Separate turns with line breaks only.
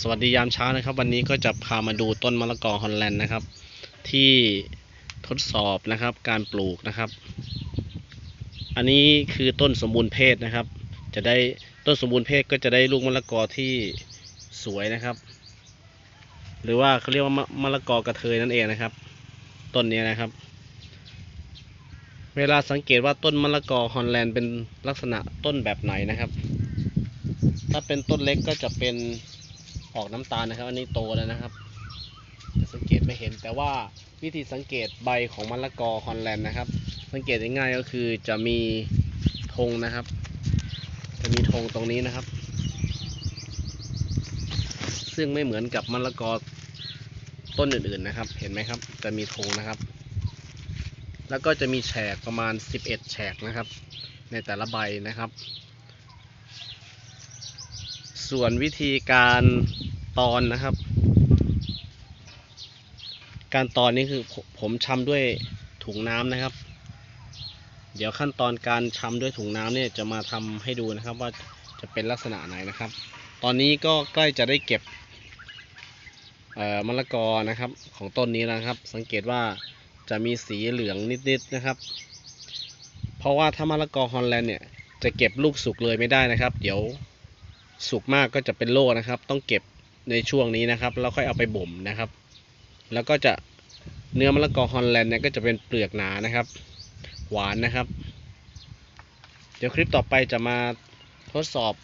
สวัสดียามเช้านะครับ วันนี้ก็จะพามาดูต้นมะละกอฮอลแลนด์นะครับ ที่ทดสอบนะครับการปลูกนะครับ อันนี้คือต้นสมบูรณ์เพศนะครับ จะได้ต้นสมบูรณ์เพศก็จะได้ลูกมะละกอที่สวยนะครับ หรือว่าเขาเรียกว่ามะมะละกอกระเทยนั่นเองนะครับ ต้นนี้นะครับ เวลาสังเกตว่าต้นมะละกอฮอลแลนด์เป็นลักษณะต้นแบบไหนนะครับ ถ้าเป็นต้นเล็กก็จะเป็น ออกน้ำตาลนะครับ อันนี้โตแล้วนะครับจะสังเกตไม่เห็นแต่ว่าวิธีสังเกตใบของมะละกอฮอลแลนด์นะครับ สังเกตง่ายๆก็คือจะมีธงนะครับ จะมีธงตรงนี้นะครับ ซึ่งไม่เหมือนกับมะละกอต้นอื่นๆนะครับ เห็นไหมครับ จะมีธงนะครับ แล้วก็จะมีแฉกประมาณ 11 แฉกนะครับ ในแต่ละใบนะครับ ส่วนวิธีการตอนนะครับ การตอนนี้คือผมผมชำด้วยถุงน้ำนะครับ เดี๋ยวขั้นตอนการชำด้วยถุงน้ำเนี่ยจะมาทำให้ดูนะครับว่าจะเป็นลักษณะไหนนะครับ ตอนนี้ก็ใกล้จะได้เก็บมะละกอนะครับของต้นนี้แล้วนะครับ สังเกตว่าจะมีสีเหลืองนิดๆนะครับ เพราะว่าถ้ามะละกอฮอลแลนด์เนี่ยจะเก็บลูกสุกเลยไม่ได้นะครับ เดี๋ยว สุกมากก็จะเป็นโรคนะครับ ต้องเก็บในช่วงนี้นะครับ แล้วค่อยเอาไปบ่มนะครับ แล้วก็จะเนื้อมะละกอฮอลแลนด์เนี่ยก็จะเป็นเปลือกหนานะครับ หวานนะครับ เดี๋ยวคลิปต่อไปจะมาทดสอบ